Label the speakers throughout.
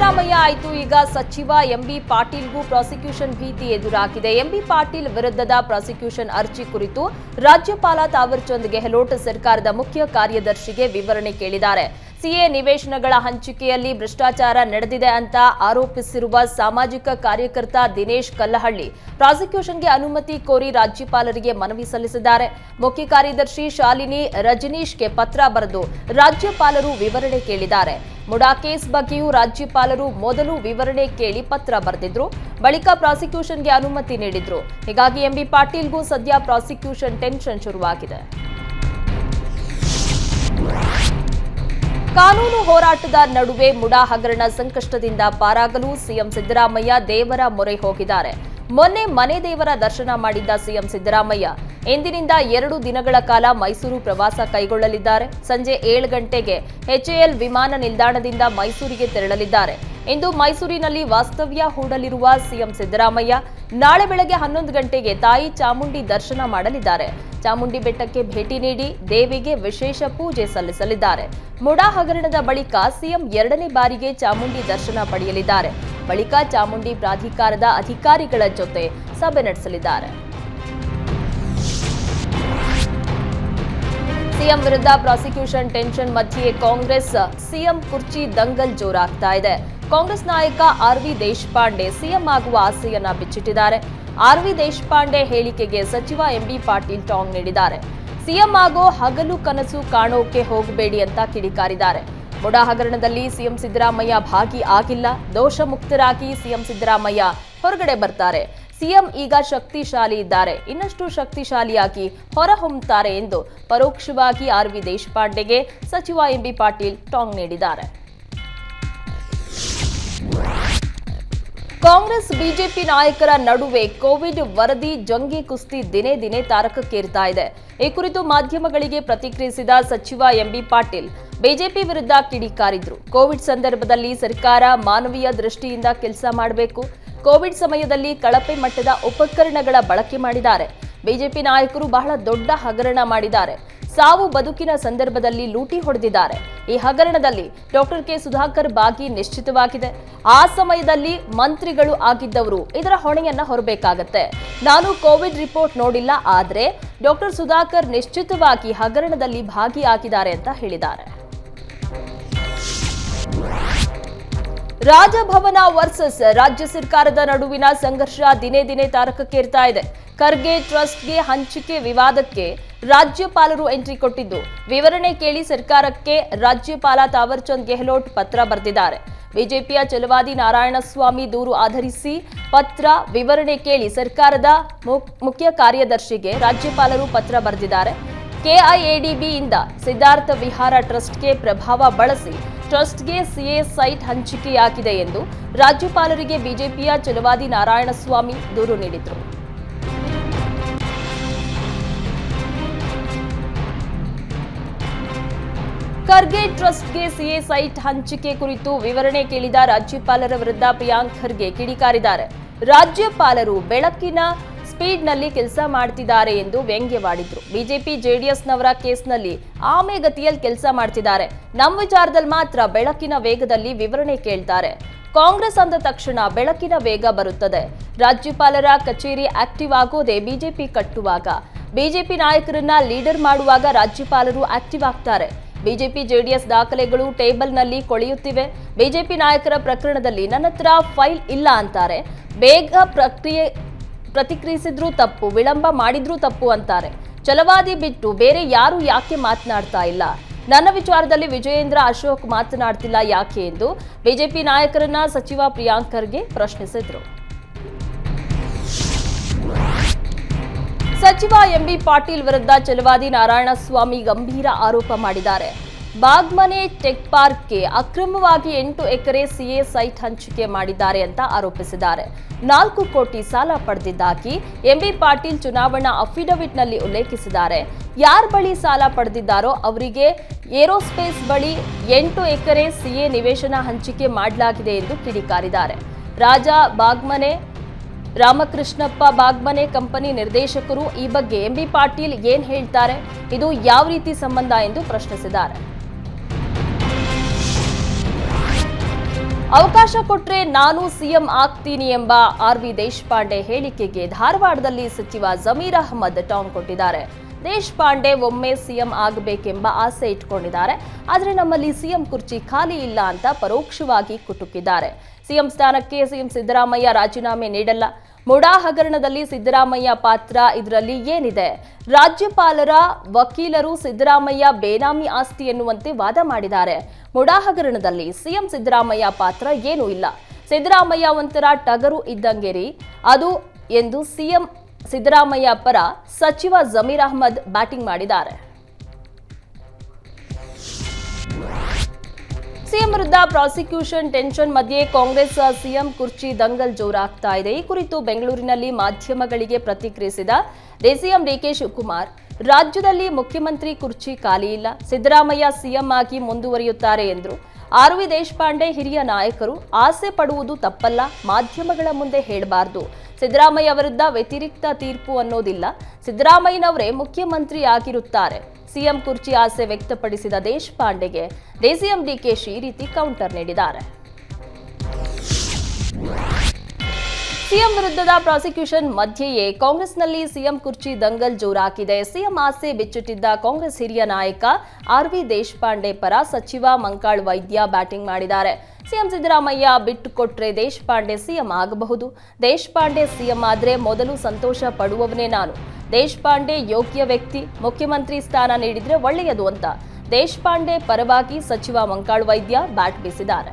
Speaker 1: ಸಿದ್ದರಾಮಯ್ಯ ಆಯ್ತು. ಈಗ ಸಚಿವ ಎಂಬಿ ಪಾಟೀಲ್ಗೂ ಪ್ರಾಸಿಕ್ಯೂಷನ್ ಭೀತಿ ಎದುರಾಗಿದೆ. ಎಂಬಿ ಪಾಟೀಲ್ ವಿರುದ್ಧದ ಪ್ರಾಸಿಕ್ಯೂಷನ್ ಅರ್ಜಿ ಕುರಿತು ರಾಜ್ಯಪಾಲ ತಾವರ್ಚಂದ್ ಗೆಹ್ಲೋಟ್ ಸರ್ಕಾರದ ಮುಖ್ಯ ಕಾರ್ಯದರ್ಶಿಗೆ ವಿವರಣೆ ಕೇಳಿದ್ದಾರೆ. ಸಿಎ ನಿವೇಶನಗಳ ಹಂಚಿಕೆಯಲ್ಲಿ ಭ್ರಷ್ಟಾಚಾರ ನಡೆದಿದೆ ಅಂತ ಆರೋಪಿಸಿರುವ ಸಾಮಾಜಿಕ ಕಾರ್ಯಕರ್ತ ದಿನೇಶ್ ಕಲ್ಲಹಳ್ಳಿ ಪ್ರಾಸಿಕ್ಯೂಷನ್ಗೆ ಅನುಮತಿ ಕೋರಿ ರಾಜ್ಯಪಾಲರಿಗೆ ಮನವಿ ಸಲ್ಲಿಸಿದ್ದಾರೆ. ಮುಖ್ಯ ಕಾರ್ಯದರ್ಶಿ ಶಾಲಿನಿ ರಜನೀಶ್ಗೆ ಪತ್ರ ಬರೆದು ರಾಜ್ಯಪಾಲರು ವಿವರಣೆ ಕೇಳಿದ್ದಾರೆ. ಮುಡಾ ಕೇಸ್ ಬಗ್ಗೆಯೂ ರಾಜ್ಯಪಾಲರು ಮೊದಲು ವಿವರಣೆ ಕೇಳಿ ಪತ್ರ ಬರೆದಿದ್ರು, ಬಳಿಕ ಪ್ರಾಸಿಕ್ಯೂಷನ್ಗೆ ಅನುಮತಿ ನೀಡಿದ್ರು. ಹೀಗಾಗಿ ಎಂಬಿ ಪಾಟೀಲ್ಗೂ ಸದ್ಯ ಪ್ರಾಸಿಕ್ಯೂಷನ್ ಟೆನ್ಷನ್ ಶುರುವಾಗಿದೆ. ಕಾನೂನು ಹೋರಾಟದ ನಡುವೆ ಮುಡಾ ಹಗರಣ ಸಂಕಷ್ಟದಿಂದ ಪಾರಾಗಲು ಸಿಎಂ ಸಿದ್ದರಾಮಯ್ಯ ದೇವರ ಮೊರೆ ಹೋಗಿದ್ದಾರೆ. ಮೊನ್ನೆ ಮನೆ ದೇವರ ದರ್ಶನ ಮಾಡಿದ್ದ ಸಿಎಂ ಸಿದ್ದರಾಮಯ್ಯ ಇಂದಿನಿಂದ ಎರಡು ದಿನಗಳ ಕಾಲ ಮೈಸೂರು ಪ್ರವಾಸ ಕೈಗೊಳ್ಳಲಿದ್ದಾರೆ. ಸಂಜೆ ಏಳು ಗಂಟೆಗೆ ಎಚ್ಎಎಲ್ ವಿಮಾನ ನಿಲ್ದಾಣದಿಂದ ಮೈಸೂರಿಗೆ ತೆರಳಲಿದ್ದಾರೆ. ಇಂದು ಮೈಸೂರಿನಲ್ಲಿ ವಾಸ್ತವ್ಯ ಹೂಡಲಿರುವ ಸಿಎಂ ಸಿದ್ದರಾಮಯ್ಯ ನಾಳೆ ಬೆಳಗ್ಗೆ ಹನ್ನೊಂದು ಗಂಟೆಗೆ ತಾಯಿ ಚಾಮುಂಡಿ ದರ್ಶನ ಮಾಡಲಿದ್ದಾರೆ. ಚಾಮುಂಡಿ ಬೆಟ್ಟಕ್ಕೆ ಭೇಟಿ ನೀಡಿ ದೇವಿಗೆ ವಿಶೇಷ ಪೂಜೆ ಸಲ್ಲಿಸಲಿದ್ದಾರೆ. ಮುಡಾ ಹಗರಣದ ಬಳಿಕ ಸಿಎಂ ಎರಡನೇ ಬಾರಿಗೆ ಚಾಮುಂಡಿ ದರ್ಶನ ಪಡೆಯಲಿದ್ದಾರೆ. ಬಳಿಕ ಚಾಮುಂಡಿ ಪ್ರಾಧಿಕಾರದ ಅಧಿಕಾರಿಗಳ ಜೊತೆ ಸಭೆ ನಡೆಸಲಿದ್ದಾರೆ. ಸಿಎಂ ವಿರುದ್ಧ ಪ್ರಾಸಿಕ್ಯೂಷನ್ ಟೆನ್ಷನ್ ಮಧ್ಯೆ ಕಾಂಗ್ರೆಸ್ ಸಿಎಂ ಕುರ್ಚಿ ದಂಗಲ್ ಜೋರಾಗ್ತಾ ಇದೆ. ಕಾಂಗ್ರೆಸ್ ನಾಯಕ ಆರ್ ವಿ ದೇಶಪಾಂಡೆ ಸಿಎಂ ಆಗುವ ಆಸೆಯನ್ನ ಬಿಚ್ಚಿಟ್ಟಿದ್ದಾರೆ. ಆರ್ ವಿ ದೇಶಪಾಂಡೆ ಹೇಳಿಕೆಗೆ ಸಚಿವ ಎಂಬಿ ಪಾಟೀಲ್ ಟಾಂಗ್ ನೀಡಿದ್ದಾರೆ. ಸಿಎಂ ಆಗೋ ಹಗಲು ಕನಸು ಕಾಣೋಕೆ ಹೋಗಬೇಡಿ ಅಂತ ಕಿಡಿಕಾರಿದ್ದಾರೆ. ಮುಡಾ ಹಗರಣದಲ್ಲಿ ಸಿಎಂ ಸಿದ್ದರಾಮಯ್ಯ ಭಾಗಿ ಆಗಿಲ್ಲ, ದೋಷ ಮುಕ್ತರಾಗಿ ಸಿಎಂ ಸಿದ್ದರಾಮಯ್ಯ ಹೊರಗಡೆ ಬರ್ತಾರೆ. ಸಿಎಂ ಈಗ ಶಕ್ತಿಶಾಲಿ ಇದ್ದಾರೆ, ಇನ್ನಷ್ಟು ಶಕ್ತಿಶಾಲಿಯಾಗಿ ಹೊರಹೊಮ್ಮುತ್ತಾರೆ ಎಂದು ಪರೋಕ್ಷವಾಗಿ ಆರ್ ವಿ ದೇಶಪಾಂಡೆಗೆ ಸಚಿವ ಎಂಬಿ ಪಾಟೀಲ್ ಟಾಂಗ್ ನೀಡಿದ್ದಾರೆ. ಕಾಂಗ್ರೆಸ್ ಬಿಜೆಪಿ ನಾಯಕರ ನಡುವೆ ಕೋವಿಡ್ ವರದಿ ಜಂಗಿ ಕುಸ್ತಿ ದಿನೇ ದಿನೇ ತಾರಕಕ್ಕೇರ್ತಾ ಇದೆ. ಈ ಕುರಿತು ಮಾಧ್ಯಮಗಳಿಗೆ ಪ್ರತಿಕ್ರಿಯಿಸಿದ ಸಚಿವ ಎಂಬಿ ಪಾಟೀಲ್, ಬಿಜೆಪಿ ವಿರುದ್ಧ ಕಿಡಿಕಾರಿದ್ರು. ಕೋವಿಡ್ ಸಂದರ್ಭದಲ್ಲಿ ಸರ್ಕಾರ ಮಾನವೀಯ ದೃಷ್ಟಿಯಿಂದ ಕೆಲಸ ಮಾಡಬೇಕು. ಕೋವಿಡ್ ಸಮಯದಲ್ಲಿ ಕಳಪೆ ಮಟ್ಟದ ಉಪಕರಣಗಳ ಬಳಕೆ ಮಾಡಿದ್ದಾರೆ. ಬಿಜೆಪಿ ನಾಯಕರು ಬಹಳ ದೊಡ್ಡ ಹಗರಣ ಮಾಡಿದ್ದಾರೆ. ಸಾವು ಬದುಕಿನ ಸಂದರ್ಭದಲ್ಲಿ ಲೂಟಿ ಹೊಡೆದಿದ್ದಾರೆ. ಈ ಹಗರಣದಲ್ಲಿ ಡಾಕ್ಟರ್ ಕೆ ಸುಧಾಕರ್ ಭಾಗಿ ನಿಶ್ಚಿತವಾಗಿದೆ. ಆ ಸಮಯದಲ್ಲಿ ಮಂತ್ರಿಗಳು ಆಗಿದ್ದವರು ಇದರ ಹೊಣೆಯನ್ನ ಹೊರಬೇಕಾಗತ್ತೆ. ನಾನು ಕೋವಿಡ್ ರಿಪೋರ್ಟ್ ನೋಡಿಲ್ಲ, ಆದ್ರೆ ಡಾಕ್ಟರ್ ಸುಧಾಕರ್ ನಿಶ್ಚಿತವಾಗಿ ಹಗರಣದಲ್ಲಿ ಭಾಗಿಯಾಗಿದ್ದಾರೆ ಅಂತ ಹೇಳಿದ್ದಾರೆ. ರಾಜಭವನ ವರ್ಸಸ್ ರಾಜ್ಯ ಸರ್ಕಾರದ ನಡುವಿನ ಸಂಘರ್ಷ ದಿನೇ ದಿನೇ ತಾರಕಕ್ಕೇರ್ತಾ ಇದೆ. ಖರ್ಗೆ ಟ್ರಸ್ಟ್ಗೆ ಹಂಚಿಕೆ ವಿವಾದಕ್ಕೆ ರಾಜ್ಯಪಾಲರು ಎಂಟ್ರಿ ಕೊಟ್ಟಿದ್ದು, ವಿವರಣೆ ಕೇಳಿ ಸರ್ಕಾರಕ್ಕೆ ರಾಜ್ಯಪಾಲ ತಾವರ್ಚಂದ್ ಗೆಹ್ಲೋಟ್ ಪತ್ರ ಬರೆದಿದ್ದಾರೆ. ಬಿಜೆಪಿಯ ಚಲವಾದಿ ನಾರಾಯಣಸ್ವಾಮಿ ದೂರು ಆಧರಿಸಿ ಪತ್ರ ವಿವರಣೆ ಕೇಳಿ ಸರ್ಕಾರದ ಮುಖ್ಯ ಕಾರ್ಯದರ್ಶಿಗೆ ರಾಜ್ಯಪಾಲರು ಪತ್ರ ಬರೆದಿದ್ದಾರೆ. ಕೆಐಎಡಿಬಿಯಿಂದ ಸಿದ್ಧಾರ್ಥ ವಿಹಾರ ಟ್ರಸ್ಟ್ಗೆ ಪ್ರಭಾವ ಬಳಸಿ ಟ್ರಸ್ಟ್ಗೆ ಸಿಎ ಸೈಟ್ ಹಂಚಿಕೆಯಾಗಿದೆ ಎಂದು ರಾಜ್ಯಪಾಲರಿಗೆ ಬಿಜೆಪಿಯ ಚಲವಾದಿ ನಾರಾಯಣಸ್ವಾಮಿ ದೂರು ನೀಡಿದರು. ಖರ್ಗೆ ಟ್ರಸ್ಟ್ಗೆ ಸಿಎ ಸೈಟ್ ಹಂಚಿಕೆ ಕುರಿತು ವಿವರಣೆ ಕೇಳಿದ ರಾಜ್ಯಪಾಲರ ವಿರುದ್ಧ ಪ್ರಿಯಾಂಕ್ ಖರ್ಗೆ ಕಿಡಿಕಾರಿದ್ದಾರೆ. ರಾಜ್ಯಪಾಲರು ಬೆಳಕಿನ ಸ್ಪೀಡ್ನಲ್ಲಿ ಕೆಲಸ ಮಾಡ್ತಿದ್ದಾರೆ ಎಂದು ವ್ಯಂಗ್ಯವಾಡಿದ್ರು. ಬಿಜೆಪಿ, ಜೆಡಿಎಸ್ನವರ ಕೇಸ್ನಲ್ಲಿ ಆಮೆಗತಿಯಲ್ಲಿ ಕೆಲಸ ಮಾಡ್ತಿದ್ದಾರೆ. ನಮ್ಮ ವಿಚಾರದಲ್ಲಿ ಮಾತ್ರ ಬೆಳಕಿನ ವೇಗದಲ್ಲಿ ವಿವರಣೆ ಕೇಳ್ತಾರೆ. ಕಾಂಗ್ರೆಸ್ ಅಂದ ತಕ್ಷಣ ಬೆಳಕಿನ ವೇಗ ಬರುತ್ತದೆ. ರಾಜ್ಯಪಾಲರ ಕಚೇರಿ ಆಕ್ಟಿವ್ ಆಗೋದೇ ಬಿಜೆಪಿ ಕಟ್ಟುವಾಗ. ಬಿಜೆಪಿ ನಾಯಕರನ್ನ ಲೀಡರ್ ಮಾಡುವಾಗ ರಾಜ್ಯಪಾಲರು ಆಕ್ಟಿವ್ ಆಗ್ತಾರೆ. ಬಿಜೆಪಿ, ಜೆಡಿಎಸ್ ದಾಖಲೆಗಳು ಟೇಬಲ್ನಲ್ಲಿ ಕೊಳೆಯುತ್ತಿವೆ. ಬಿಜೆಪಿ ನಾಯಕರ ಪ್ರಕರಣದಲ್ಲಿ ನನ್ನ ಹತ್ರ ಫೈಲ್ ಇಲ್ಲ ಅಂತಾರೆ. ಬೇಗ ಪ್ರಕ್ರಿಯೆ ಪ್ರತಿಕ್ರಿಯಿಸಿದ್ರೂ ತಪ್ಪು, ವಿಳಂಬ ಮಾಡಿದ್ರೂ ತಪ್ಪು ಅಂತಾರೆ. ಛಲವಾದಿ ಬಿಟ್ಟು ಬೇರೆ ಯಾರು ಯಾಕೆ ಮಾತನಾಡ್ತಾ ಇಲ್ಲ? ನನ್ನ ವಿಚಾರದಲ್ಲಿ ವಿಜಯೇಂದ್ರ ಅಶೋಕ್ ಮಾತನಾಡ್ತಿಲ್ಲ ಯಾಕೆ ಎಂದು ಬಿಜೆಪಿ ನಾಯಕರನ್ನ ಸಚಿವ ಪ್ರಿಯಾಂಕ್ ಖರ್ಗೆ ಪ್ರಶ್ನಿಸಿದ್ರು. ಸಚಿವ ಎಂಬಿ ಪಾಟೀಲ್ ವಿರುದ್ಧ ಚಲವಾದಿ ನಾರಾಯಣಸ್ವಾಮಿ ಗಂಭೀರ ಆರೋಪ ಮಾಡಿದ್ದಾರೆ. ಬಾಗ್ಮನೆ ಟೆಕ್ ಪಾರ್ಕ್ಗೆ ಅಕ್ರಮವಾಗಿ ಎಂಟು ಎಕರೆ ಸಿಎ ಸೈಟ್ ಹಂಚಿಕೆ ಮಾಡಿದ್ದಾರೆ ಅಂತ ಆರೋಪಿಸಿದ್ದಾರೆ. ನಾಲ್ಕು ಕೋಟಿ ಸಾಲ ಪಡೆದಿದ್ದಾಗಿ ಎಂಬಿ ಪಾಟೀಲ್ ಚುನಾವಣಾ ಅಫಿಡವಿಟ್ನಲ್ಲಿ ಉಲ್ಲೇಖಿಸಿದ್ದಾರೆ. ಯಾರ ಬಳಿ ಸಾಲ ಪಡೆದಿದ್ದಾರೋ ಅವರಿಗೆ ಏರೋಸ್ಪೇಸ್ ಬಳಿ ಎಂಟು ಎಕರೆ ಸಿಎ ನಿವೇಶನ ಹಂಚಿಕೆ ಮಾಡಲಾಗಿದೆ ಎಂದು ಕಿಡಿಕಾರಿದ್ದಾರೆ. ರಾಜ ಬಾಗ್ಮನೆ, ರಾಮಕೃಷ್ಣಪ್ಪ ಬಾಗ್ಮನೆ ಕಂಪನಿ ನಿರ್ದೇಶಕರು ಈ ಬಗ್ಗೆ ಎಂಬಿ ಪಾಟೀಲ್ ಏನ್ ಹೇಳ್ತಾರೆ? ಇದು ಯಾವ ರೀತಿ ಸಂಬಂಧ ಎಂದು ಪ್ರಶ್ನಿಸಿದ್ದಾರೆ. ಅವಕಾಶ ಕೊಟ್ರೆ ನಾನು ಸಿಎಂ ಆಗ್ತೀನಿ ಎಂಬ ಆರ್ ವಿ ದೇಶಪಾಂಡೆ ಹೇಳಿಕೆಗೆ ಧಾರವಾಡದಲ್ಲಿ ಸಚಿವ ಜಮೀರ್ ಅಹಮದ್ ಟಾಂಗ್ ಕೊಟ್ಟಿದ್ದಾರೆ. ದೇಶಪಾಂಡೆ ಒಮ್ಮೆ ಸಿಎಂ ಆಗಬೇಕೆಂಬ ಆಸೆ ಇಟ್ಕೊಂಡಿದ್ದಾರೆ. ಆದರೆ ನಮ್ಮಲ್ಲಿ ಸಿಎಂ ಕುರ್ಚಿ ಖಾಲಿ ಇಲ್ಲ ಅಂತ ಪರೋಕ್ಷವಾಗಿ ಕುಟುಕಿದ್ದಾರೆ. ಸಿಎಂ ಸ್ಥಾನಕ್ಕೆ ಸಿಎಂ ಸಿದ್ದರಾಮಯ್ಯ ರಾಜೀನಾಮೆ ನೀಡಲ್ಲ. ಮುಡಾ ಹಗರಣದಲ್ಲಿ ಸಿದ್ದರಾಮಯ್ಯ ಪಾತ್ರ ಇದರಲ್ಲಿ ಏನಿದೆ? ರಾಜ್ಯಪಾಲರ ವಕೀಲರು ಸಿದ್ದರಾಮಯ್ಯ ಬೇನಾಮಿ ಆಸ್ತಿ ಎನ್ನುವಂತೆ ವಾದ ಮಾಡಿದ್ದಾರೆ. ಮುಡಾ ಹಗರಣದಲ್ಲಿ ಸಿಎಂ ಸಿದ್ದರಾಮಯ್ಯ ಪಾತ್ರ ಏನೂ ಇಲ್ಲ. ಸಿದ್ದರಾಮಯ್ಯ ಒಂಥರ ಟಗರು ಇದ್ದಂಗೆರಿ. ಅದು ಎಂದು ಸಿಎಂ ಸಿದ್ದರಾಮಯ್ಯ ಪರ ಸಚಿವ ಜಮೀರ್ ಅಹಮದ್ ಬ್ಯಾಟಿಂಗ್ ಮಾಡಿದ್ದಾರೆ. ಸಿಎಂ ವಿರುದ್ಧ ಪ್ರಾಸಿಕ್ಯೂಷನ್ ಟೆನ್ಷನ್ ಮಧ್ಯೆ ಕಾಂಗ್ರೆಸ್ ಸಿಎಂ ಕುರ್ಚಿ ದಂಗಲ್ ಜೋರಾಗ್ತಾ ಇದೆ. ಈ ಕುರಿತು ಬೆಂಗಳೂರಿನಲ್ಲಿ ಮಾಧ್ಯಮಗಳಿಗೆ ಪ್ರತಿಕ್ರಿಯಿಸಿದ ಡಿಸಿಎಂ ಡಿಕೆ ಶಿವಕುಮಾರ್ ರಾಜ್ಯದಲ್ಲಿ ಮುಖ್ಯಮಂತ್ರಿ ಕುರ್ಚಿ ಖಾಲಿ ಇಲ್ಲ. ಸಿದ್ದರಾಮಯ್ಯ ಸಿಎಂ ಆಗಿ ಮುಂದುವರಿಯುತ್ತಾರೆ ಎಂದರು. ಆರ್ ವಿ ದೇಶಪಾಂಡೆ ಹಿರಿಯ ನಾಯಕರು ಆಸೆ ಪಡುವುದು ತಪ್ಪಲ್ಲ, ಮಾಧ್ಯಮಗಳ ಮುಂದೆ ಹೇಳಬಾರ್ದು. ಸಿದ್ದರಾಮಯ್ಯ ವಿರುದ್ಧ ವ್ಯತಿರಿಕ್ತ ತೀರ್ಪು ಅನ್ನೋದಿಲ್ಲ. ಸಿದ್ದರಾಮಯ್ಯನವರೇ ಮುಖ್ಯಮಂತ್ರಿ ಆಗಿರುತ್ತಾರೆ. ಸಿಎಂ ಕುರ್ಚಿ ಆಸೆ ವ್ಯಕ್ತಪಡಿಸಿದ ದೇಶಪಾಂಡೆಗೆ ಡಿಸಿಎಂ ಡಿಕೆಶಿ ಈ ರೀತಿ ಕೌಂಟರ್ ನೀಡಿದ್ದಾರೆ. ಸಿಎಂ ವಿರುದ್ಧದ ಪ್ರಾಸಿಕ್ಯೂಷನ್ ಮಧ್ಯೆಯೇ ಕಾಂಗ್ರೆಸ್ನಲ್ಲಿ ಸಿಎಂ ಕುರ್ಚಿ ದಂಗಲ್ ಜೋರಾಗಿದೆ. ಸಿಎಂ ಆಸೆ ಬಿಚ್ಚಿಟ್ಟಿದ್ದ ಕಾಂಗ್ರೆಸ್ ಹಿರಿಯ ನಾಯಕ ಆರ್ ವಿ ದೇಶಪಾಂಡೆ ಪರ ಸಚಿವ ಮಂಕಾಳ್ ವೈದ್ಯ ಬ್ಯಾಟಿಂಗ್ ಮಾಡಿದ್ದಾರೆ. ಸಿಎಂ ಸಿದ್ದರಾಮಯ್ಯ ಬಿಟ್ಟು ಕೊಟ್ರೆ ದೇಶಪಾಂಡೆ ಸಿಎಂ ಆಗಬಹುದು. ದೇಶಪಾಂಡೆ ಸಿಎಂ ಆದರೆ ಮೊದಲು ಸಂತೋಷ ಪಡುವವನೇ ನಾನು. ದೇಶಪಾಂಡೆ ಯೋಗ್ಯ ವ್ಯಕ್ತಿ, ಮುಖ್ಯಮಂತ್ರಿ ಸ್ಥಾನ ನೀಡಿದರೆ ಒಳ್ಳೆಯದು ಅಂತ. ದೇಶಪಾಂಡೆ ಪರವಾಗಿ ಸಚಿವ ಮಂಕಾಳ್ ವೈದ್ಯ ಬ್ಯಾಟ್ ಬೀಸಿದ್ದಾರೆ.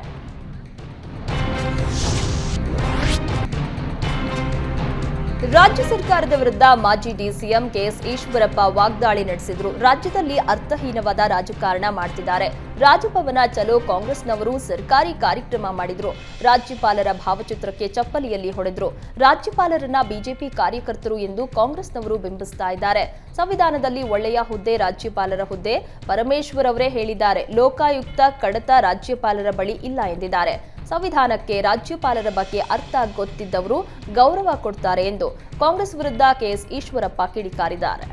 Speaker 1: ರಾಜ್ಯ ಸರ್ಕಾರದ ವಿರುದ್ಧ ಮಾಜಿ ಡಿಸಿಎಂ ಕೆಎಸ್ ಈಶ್ವರಪ್ಪ ವಾಗ್ದಾಳಿ ನಡೆಸಿದ್ರು. ರಾಜ್ಯದಲ್ಲಿ ಅರ್ಥಹೀನವಾದ ರಾಜಕಾರಣ ಮಾಡ್ತಿದ್ದಾರೆ. ರಾಜಭವನ ಚಲೋ ಕಾಂಗ್ರೆಸ್ನವರು ಸರ್ಕಾರಿ ಕಾರ್ಯಕ್ರಮ ಮಾಡಿದ್ರು. ರಾಜ್ಯಪಾಲರ ಭಾವಚಿತ್ರಕ್ಕೆ ಚಪ್ಪಲಿಯಲ್ಲಿ ಹೊಡೆದ್ರು. ರಾಜ್ಯಪಾಲರನ್ನ ಬಿಜೆಪಿ ಕಾರ್ಯಕರ್ತರು ಎಂದು ಕಾಂಗ್ರೆಸ್ನವರು ಬಿಂಬಿಸ್ತಾ ಇದ್ದಾರೆ. ಸಂವಿಧಾನದಲ್ಲಿ ಒಳ್ಳೆಯ ಹುದ್ದೆ, ರಾಜ್ಯಪಾಲರ ಹುದ್ದೆ. ಪರಮೇಶ್ವರ್ ಅವರೇ ಹೇಳಿದ್ದಾರೆ. ಲೋಕಾಯುಕ್ತ ಕಡತ ರಾಜ್ಯಪಾಲರ ಬಳಿ ಇಲ್ಲ ಎಂದಿದ್ದಾರೆ. ಸಂವಿಧಾನಕ್ಕೆ ರಾಜ್ಯಪಾಲರ ಬಗ್ಗೆ ಅರ್ಥ ಗೊತ್ತಿದ್ದವರು ಗೌರವ ಕೊಡ್ತಾರೆ ಎಂದು ಕಾಂಗ್ರೆಸ್ ವಿರುದ್ಧ ಕೆಎಸ್ ಈಶ್ವರಪ್ಪ ಕಿಡಿಕಾರಿದ್ದಾರೆ.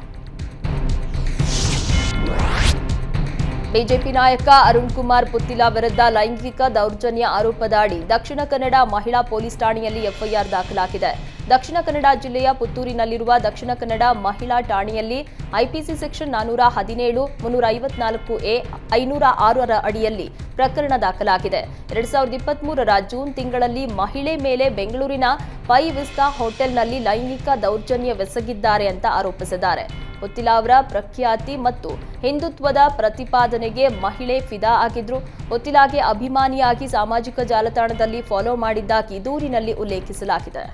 Speaker 1: ಬಿಜೆಪಿ ನಾಯಕ ಅರುಣ್ ಕುಮಾರ್ ಪುತ್ತಿಲ ವಿರುದ್ಧ ಲೈಂಗಿಕ ದೌರ್ಜನ್ಯ ಆರೋಪದ ಅಡಿ ದಕ್ಷಿಣ ಕನ್ನಡ ಮಹಿಳಾ ಪೊಲೀಸ್ ಠಾಣೆಯಲ್ಲಿ ಎಫ್ಐಆರ್ ದಾಖಲಾಗಿದೆ. ದಕ್ಷಿಣ ಕನ್ನಡ ಜಿಲ್ಲೆಯ ಪುತ್ತೂರಿನಲ್ಲಿರುವ ದಕ್ಷಿಣ ಕನ್ನಡ ಮಹಿಳಾ ಠಾಣೆಯಲ್ಲಿ ಐಪಿಸಿ ಸೆಕ್ಷನ್ ನಾನೂರ ಹದಿನೇಳು, ಮುನ್ನೂರ ಐವತ್ನಾಲ್ಕು ಎ, ಐನೂರ ಆರರ ಅಡಿಯಲ್ಲಿ ಪ್ರಕರಣ ದಾಖಲಾಗಿದೆ. ಎರಡ್ ಸಾವಿರದ ಇಪ್ಪತ್ಮೂರರ ಜೂನ್ ತಿಂಗಳಲ್ಲಿ ಮಹಿಳೆ ಮೇಲೆ ಬೆಂಗಳೂರಿನ ಪೈ ವಿಸ್ತಾ ಹೋಟೆಲ್ನಲ್ಲಿ ಲೈಂಗಿಕ ದೌರ್ಜನ್ಯವೆಸಗಿದ್ದಾರೆ ಅಂತ ಆರೋಪಿಸಿದ್ದಾರೆ. ಪುತ್ತಿಲ ಅವರ ಪ್ರಖ್ಯಾತಿ ಮತ್ತು ಹಿಂದುತ್ವದ ಪ್ರತಿಪಾದನೆಗೆ ಮಹಿಳೆ ಫಿದಾ ಆಗಿದ್ರು. ಮುತ್ತಿಲಾಗೆ ಅಭಿಮಾನಿಯಾಗಿ ಸಾಮಾಜಿಕ ಜಾಲತಾಣದಲ್ಲಿ ಫಾಲೋ ಮಾಡಿದ್ದಾಗಿ ದೂರಿನಲ್ಲಿ ಉಲ್ಲೇಖಿಸಲಾಗಿದೆ.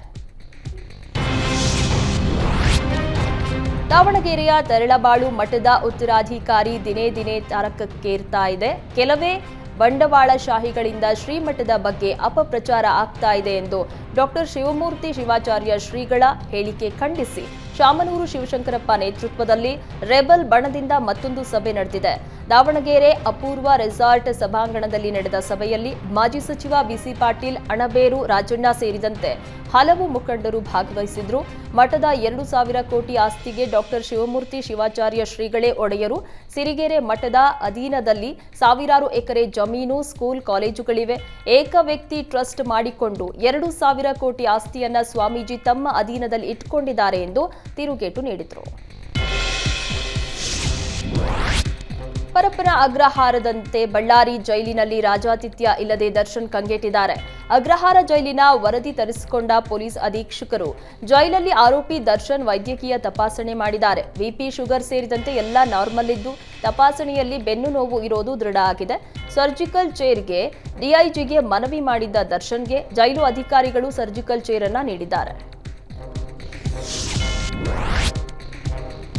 Speaker 1: ದಾವಣಗೆರೆಯ ತರಳಬಾಳು ಮಠದ ಉತ್ತರಾಧಿಕಾರಿ ದಿನೇ ದಿನೇ ತಾರಕಕ್ಕೇರ್ತಾ ಇದೆ. ಕೆಲವೇ ಬಂಡವಾಳಶಾಹಿಗಳಿಂದ ಶ್ರೀಮಠದ ಬಗ್ಗೆ ಅಪಪ್ರಚಾರ ಆಗ್ತಾ ಇದೆ ಎಂದು ಡಾಕ್ಟರ್ ಶಿವಮೂರ್ತಿ ಶಿವಾಚಾರ್ಯ ಶ್ರೀಗಳ ಹೇಳಿಕೆ ಖಂಡಿಸಿ. ಶಾಮನೂರು ಶಿವಶಂಕರಪ್ಪ ನೇತೃತ್ವದಲ್ಲಿ ರೆಬಲ್ ಬಣದಿಂದ ಮತ್ತೊಂದು ಸಭೆ ನಡೆದಿದೆ. ದಾವಣಗೆರೆ ಅಪೂರ್ವ ರೆಸಾರ್ಟ್ ಸಭಾಂಗಣದಲ್ಲಿ ನಡೆದ ಸಭೆಯಲ್ಲಿ ಮಾಜಿ ಸಚಿವ ಬಿಸಿ ಪಾಟೀಲ್, ಅಣಬೇರು, ರಾಜಣ್ಣ ಸೇರಿದಂತೆ ಹಲವು ಮುಖಂಡರು ಭಾಗವಹಿಸಿದ್ರು. ಮಠದ ಎರಡು ಸಾವಿರ ಕೋಟಿ ಆಸ್ತಿಗೆ ಡಾಕ್ಟರ್ ಶಿವಮೂರ್ತಿ ಶಿವಾಚಾರ್ಯ ಶ್ರೀಗಳೇ ಒಡೆಯರು. ಸಿರಿಗೆರೆ ಮಠದ ಅಧೀನದಲ್ಲಿ ಸಾವಿರಾರು ಎಕರೆ ಜಮೀನು, ಸ್ಕೂಲ್, ಕಾಲೇಜುಗಳಿವೆ. ಏಕ ವ್ಯಕ್ತಿ ಟ್ರಸ್ಟ್ ಮಾಡಿಕೊಂಡು ಎರಡು ಕೋಟಿ ಆಸ್ತಿಯನ್ನ ಸ್ವಾಮೀಜಿ ತಮ್ಮ ಅಧೀನದಲ್ಲಿ ಇಟ್ಕೊಂಡಿದ್ದಾರೆ ಎಂದು ತಿರುಗೇಟು ನೀಡಿದರು. ಅಗ್ರಹಾರದಂತೆ ಬಳ್ಳಾರಿ ಜೈಲಿನಲ್ಲಿ ರಾಜಾತಿಥ್ಯ ಇಲ್ಲದೆ ದರ್ಶನ್ ಕಂಗೆಟ್ಟಿದ್ದಾರೆ. ಅಗ್ರಹಾರ ಜೈಲಿನ ವರದಿ ತರಿಸಿಕೊಂಡ ಪೊಲೀಸ್ ಅಧೀಕ್ಷಕರು ಜೈಲಲ್ಲಿ ಆರೋಪಿ ದರ್ಶನ್ ವೈದ್ಯಕೀಯ ತಪಾಸಣೆ ಮಾಡಿದ್ದಾರೆ. ಬಿಪಿ ಶುಗರ್ ಸೇರಿದಂತೆ ಎಲ್ಲ ನಾರ್ಮಲ್ ಇದ್ದು ತಪಾಸಣೆಯಲ್ಲಿ ಬೆನ್ನು ನೋವು ಇರೋದು ದೃಢ ಆಗಿದೆ. ಸರ್ಜಿಕಲ್ ಚೇರ್ಗೆ, ಡಿಐಜಿಗೆ ಮನವಿ ಮಾಡಿದ್ದ ದರ್ಶನ್ಗೆ ಜೈಲು ಅಧಿಕಾರಿಗಳು ಸರ್ಜಿಕಲ್ ಚೇರ್ ಅನ್ನ ನೀಡಿದ್ದಾರೆ.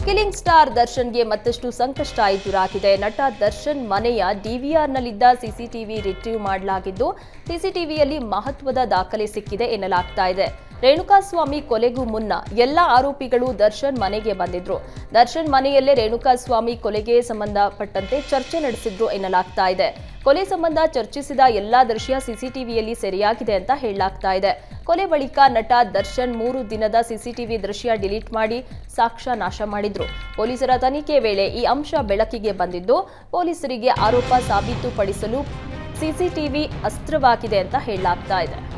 Speaker 1: ಕಿಲಿಂಗ್ ಸ್ಟಾರ್ ದರ್ಶನ್ಗೆ ಮತ್ತಷ್ಟು ಸಂಕಷ್ಟ ಎದುರಾಗಿದೆ. ನಟ ದರ್ಶನ್ ಮನೆಯ ಡಿವಿಆರ್ನಲ್ಲಿದ್ದ ಸಿಸಿಟಿವಿ ರಿಟ್ರೀವ್ ಮಾಡಲಾಗಿದ್ದು, ಸಿಸಿಟಿವಿಯಲ್ಲಿ ಮಹತ್ವದ ದಾಖಲೆ ಸಿಕ್ಕಿದೆ ಎನ್ನಲಾಗ್ತಾ ಇದೆ. ರೇಣುಕಾಸ್ವಾಮಿ ಕೊಲೆಗೂ ಮುನ್ನ ಎಲ್ಲ ಆರೋಪಿಗಳು ದರ್ಶನ್ ಮನೆಗೆ ಬಂದಿದ್ರು. ದರ್ಶನ್ ಮನೆಯಲ್ಲೇ ರೇಣುಕಾಸ್ವಾಮಿ ಕೊಲೆಗೆ ಸಂಬಂಧಪಟ್ಟಂತೆ ಚರ್ಚೆ ನಡೆಸಿದ್ರು ಎನ್ನಲಾಗ್ತಾ ಇದೆ. ಕೊಲೆ ಸಂಬಂಧ ಚರ್ಚಿಸಿದ ಎಲ್ಲಾ ದೃಶ್ಯ ಸಿಸಿಟಿವಿಯಲ್ಲಿ ಸೆರೆಯಾಗಿದೆ ಅಂತ ಹೇಳಲಾಗ್ತಾ ಇದೆ. ಕೊಲೆ ಬಳಿಕ ನಟ ದರ್ಶನ್ ಮೂರು ದಿನದ ಸಿಸಿಟಿವಿ ದೃಶ್ಯ ಡಿಲೀಟ್ ಮಾಡಿ ಸಾಕ್ಷ್ಯ ನಾಶ ಮಾಡಿದ್ರು. ಪೊಲೀಸರ ತನಿಖೆ ವೇಳೆ ಈ ಅಂಶ ಬೆಳಕಿಗೆ ಬಂದಿದ್ದು, ಪೊಲೀಸರಿಗೆ ಆರೋಪ ಸಾಬೀತುಪಡಿಸಲು ಸಿಸಿಟಿವಿ ಅಸ್ತ್ರವಾಗಿದೆ ಅಂತ ಹೇಳಲಾಗ್ತಾ ಇದೆ.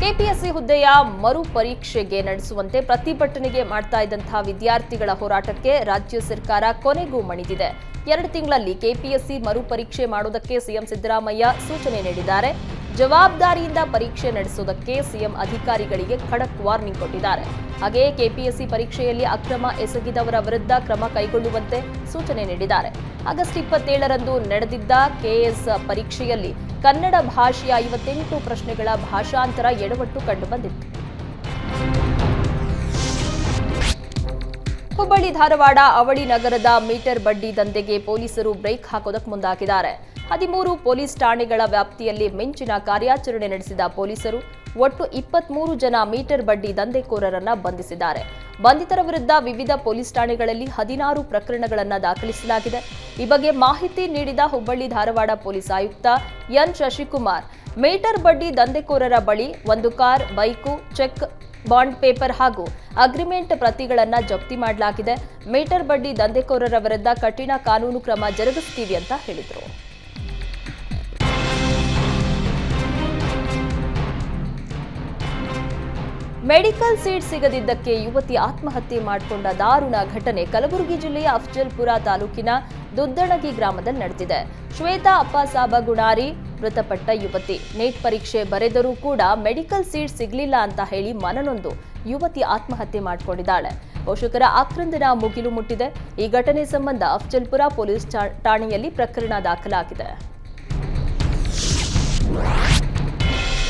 Speaker 1: ಕೆಪಿಎಸ್ಸಿ ಹುದ್ದೆಯ ಮರು ಪರೀಕ್ಷೆಗೆ ನಡೆಸುವಂತೆ ಪ್ರತಿಭಟನೆಗೆ ಮಾಡ್ತಾ ಇದ್ದಂತಹ ವಿದ್ಯಾರ್ಥಿಗಳ ಹೋರಾಟಕ್ಕೆ ರಾಜ್ಯ ಸರ್ಕಾರ ಕೊನೆಗೂ ಮಣಿದಿದೆ. ಎರಡು ತಿಂಗಳಲ್ಲಿ ಕೆಪಿಎಸ್ಸಿ ಮರು ಪರೀಕ್ಷೆ ಮಾಡುವುದಕ್ಕೆ ಸಿಎಂ ಸಿದ್ದರಾಮಯ್ಯ ಸೂಚನೆ ನೀಡಿದ್ದಾರೆ. ಜವಾಬ್ದಾರಿಯಿಂದ ಪರೀಕ್ಷೆ ನಡೆಸುವುದಕ್ಕೆ ಸಿಎಂ ಅಧಿಕಾರಿಗಳಿಗೆ ಖಡಕ್ ವಾರ್ನಿಂಗ್ ಕೊಟ್ಟಿದ್ದಾರೆ. ಹಾಗೆಯೇ ಕೆಪಿಎಸ್ಸಿ ಪರೀಕ್ಷೆಯಲ್ಲಿ ಅಕ್ರಮ ಎಸಗಿದವರ ವಿರುದ್ಧ ಕ್ರಮ ಕೈಗೊಳ್ಳುವಂತೆ ಸೂಚನೆ ನೀಡಿದ್ದಾರೆ. ಆಗಸ್ಟ್ ಇಪ್ಪತ್ತೇಳರಂದು ನಡೆದಿದ್ದ ಕೆಎಸ್ ಪರೀಕ್ಷೆಯಲ್ಲಿ ಕನ್ನಡ ಭಾಷೆಯ ಐವತ್ತೆಂಟು ಪ್ರಶ್ನೆಗಳ ಭಾಷಾಂತರ ಎಡವಟ್ಟು ಕಂಡುಬಂದಿತ್ತು. ಹುಬ್ಬಳ್ಳಿ ಧಾರವಾಡ ಅವಳಿ ನಗರದ ಮೀಟರ್ ಬಡ್ಡಿ ದಂಧೆಗೆ ಪೊಲೀಸರು ಬ್ರೇಕ್ ಹಾಕೋದಕ್ಕೆ ಮುಂದಾಗಿದ್ದಾರೆ. ಹದಿಮೂರು ಪೊಲೀಸ್ ಠಾಣೆಗಳ ವ್ಯಾಪ್ತಿಯಲ್ಲಿ ಮಿಂಚಿನ ಕಾರ್ಯಾಚರಣೆ ನಡೆಸಿದ ಪೊಲೀಸರು ಒಟ್ಟು ಇಪ್ಪತ್ಮೂರು ಜನ ಮೀಟರ್ ಬಡ್ಡಿ ದಂಧೆಕೋರರನ್ನು ಬಂಧಿಸಿದ್ದಾರೆ. ಬಂಧಿತರ ವಿರುದ್ಧ ವಿವಿಧ ಪೊಲೀಸ್ ಠಾಣೆಗಳಲ್ಲಿ ಹದಿನಾರು ಪ್ರಕರಣಗಳನ್ನು ದಾಖಲಿಸಲಾಗಿದೆ. ಈ ಬಗ್ಗೆ ಮಾಹಿತಿ ನೀಡಿದ ಹುಬ್ಬಳ್ಳಿ ಧಾರವಾಡ ಪೊಲೀಸ್ ಆಯುಕ್ತ ಎನ್ ಶಶಿಕುಮಾರ್, ಮೀಟರ್ ಬಡ್ಡಿ ದಂಧೆಕೋರರ ಬಳಿ ಒಂದು car, bike, cheque, bond paper ಹಾಗೂ ಅಗ್ರಿಮೆಂಟ್ ಪ್ರತಿಗಳನ್ನ ಜಪ್ತಿ ಮಾಡಲಾಗಿದೆ. ಮೀಟರ್ ಬಡ್ಡಿ ದಂಧೆಕೋರರ ವಿರುದ್ಧ ಕಠಿಣ ಕಾನೂನು ಕ್ರಮ ಜರುಗಿಸ್ತೀವಿ ಅಂತ ಹೇಳಿದರು. ಮೆಡಿಕಲ್ ಸೀಟ್ ಸಿಗದಿದ್ದಕ್ಕೆ ಯುವತಿ ಆತ್ಮಹತ್ಯೆ ಮಾಡಿಕೊಂಡ ದಾರುಣ ಘಟನೆ ಕಲಬುರಗಿ ಜಿಲ್ಲೆಯ ಅಫ್ಜಲ್ಪುರ ತಾಲೂಕಿನ ದುದ್ದಣಗಿ ಗ್ರಾಮದಲ್ಲಿ ನಡೆದಿದೆ. ಶ್ವೇತಾ ಅಪ್ಪಸಾಬ ಗುಣಾರಿ ಮೃತಪಟ್ಟ ಯುವತಿ. ನೀಟ್ ಪರೀಕ್ಷೆ ಬರೆದರೂ ಕೂಡ ಮೆಡಿಕಲ್ ಸೀಟ್ ಸಿಗಲಿಲ್ಲ ಅಂತ ಹೇಳಿ ಮನನೊಂದು ಯುವತಿ ಆತ್ಮಹತ್ಯೆ ಮಾಡಿಕೊಂಡಿದ್ದಾಳೆ. ಪೋಷಕರ ಆಕ್ರಂದನ ಮುಗಿಲು ಮುಟ್ಟಿದೆ. ಈ ಘಟನೆ ಸಂಬಂಧ ಅಫ್ಜಲ್ಪುರ ಪೊಲೀಸ್ ಠಾಣೆಯಲ್ಲಿ ಪ್ರಕರಣ ದಾಖಲಾಗಿದೆ.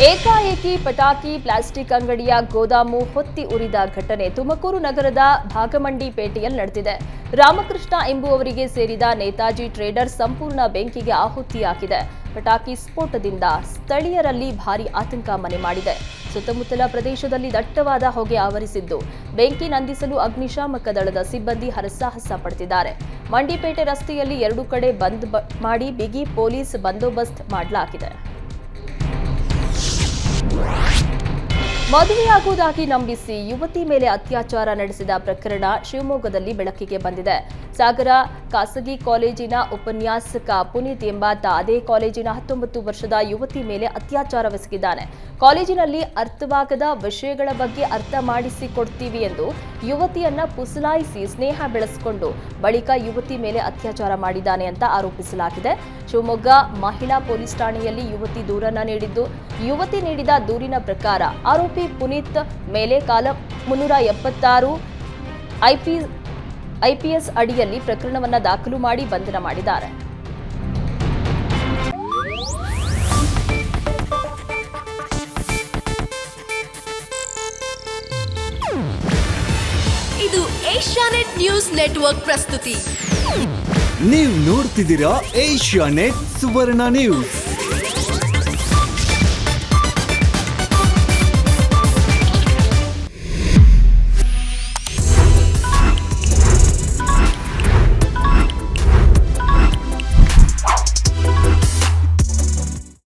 Speaker 1: ಏಕಾಏಕಿ ಪಟಾಕಿ, ಪ್ಲಾಸ್ಟಿಕ್ ಅಂಗಡಿಯ ಗೋದಾಮು ಹೊತ್ತಿ ಉರಿದ ಘಟನೆ ತುಮಕೂರು ನಗರದ ಭಾಗಮಂಡಿ ಪೇಟೆಯಲ್ಲಿ ನಡೆದಿದೆ. ರಾಮಕೃಷ್ಣ ಎಂಬುವವರಿಗೆ ಸೇರಿದ ನೇತಾಜಿ ಟ್ರೇಡರ್ ಸಂಪೂರ್ಣ ಬೆಂಕಿಗೆ ಆಹುತಿಯಾಗಿದೆ. ಪಟಾಕಿ ಸ್ಫೋಟದಿಂದ ಸ್ಥಳೀಯರಲ್ಲಿ ಭಾರಿ ಆತಂಕ ಮನೆ ಮಾಡಿದೆ. ಸುತ್ತಮುತ್ತಲ ಪ್ರದೇಶದಲ್ಲಿ ದಟ್ಟವಾದ ಹೊಗೆ ಆವರಿಸಿದ್ದು, ಬೆಂಕಿ ನಂದಿಸಲು ಅಗ್ನಿಶಾಮಕ ದಳದ ಸಿಬ್ಬಂದಿ ಹರಸಾಹಸ ಪಡೆದಿದ್ದಾರೆ ಮಂಡಿಪೇಟೆ ರಸ್ತೆಯಲ್ಲಿ ಎರಡು ಕಡೆ ಬಂದ್ ಮಾಡಿ ಬಿಗಿ ಪೊಲೀಸ್ ಬಂದೋಬಸ್ತ್ ಮಾಡಲಾಗಿದೆ. ಮದುವೆಯಾಗುವುದಾಗಿ ನಂಬಿಸಿ ಯುವತಿ ಮೇಲೆ ಅತ್ಯಾಚಾರ ನಡೆಸಿದ ಪ್ರಕರಣ ಶಿವಮೊಗ್ಗದಲ್ಲಿ ಬೆಳಕಿಗೆ ಬಂದಿದೆ. ಸಾಗರ ಖಾಸಗಿ ಕಾಲೇಜಿನ ಉಪನ್ಯಾಸಕ ಪುನೀತ್ ಎಂಬಾತ ಅದೇ ಕಾಲೇಜಿನ ಹತ್ತೊಂಬತ್ತು ವರ್ಷದ ಯುವತಿ ಮೇಲೆ ಅತ್ಯಾಚಾರವೆಸಗಿದ್ದಾನೆ ಕಾಲೇಜಿನಲ್ಲಿ ಅರ್ಥವಾಗದ ವಿಷಯಗಳ ಬಗ್ಗೆ ಅರ್ಥ ಮಾಡಿಸಿಕೊಡ್ತೀವಿ ಎಂದು ಯುವತಿಯನ್ನ ಪುಸಲಾಯಿಸಿ ಸ್ನೇಹ ಬೆಳೆಸಿಕೊಂಡು ಬಳಿಕ ಯುವತಿ ಮೇಲೆ ಅತ್ಯಾಚಾರ ಮಾಡಿದ್ದಾನೆ ಅಂತ ಆರೋಪಿಸಲಾಗಿದೆ. ಶಿವಮೊಗ್ಗ ಮಹಿಳಾ ಪೊಲೀಸ್ ಠಾಣೆಯಲ್ಲಿ ಯುವತಿ ದೂರನ್ನ ನೀಡಿದ್ದು, ಯುವತಿ ನೀಡಿದ ದೂರಿನ ಪ್ರಕಾರ ಆರೋಪಿ ಪುನೀತ್ ಮೇಲೆ ಕಾಲ ಮುನ್ನೂರ ಎಪ್ಪತ್ತಾರು ಐಪಿ ಐಪಿಎಸ್ ಅಡಿಯಲ್ಲಿ ಪ್ರಕರಣವನ್ನು ದಾಖಲು ಮಾಡಿ ಬಂಧನ ಮಾಡಿದ್ದಾರೆ.
Speaker 2: ಇದು ಏಷ್ಯಾನೆಟ್ ನ್ಯೂಸ್ ನೆಟ್ವರ್ಕ್ ಪ್ರಸ್ತುತಿ.
Speaker 3: ನೀವು ನೋಡ್ತಿದ್ದೀರಾ ಏಷ್ಯಾನೆಟ್ ಸುವರ್ಣ ನ್ಯೂಸ್.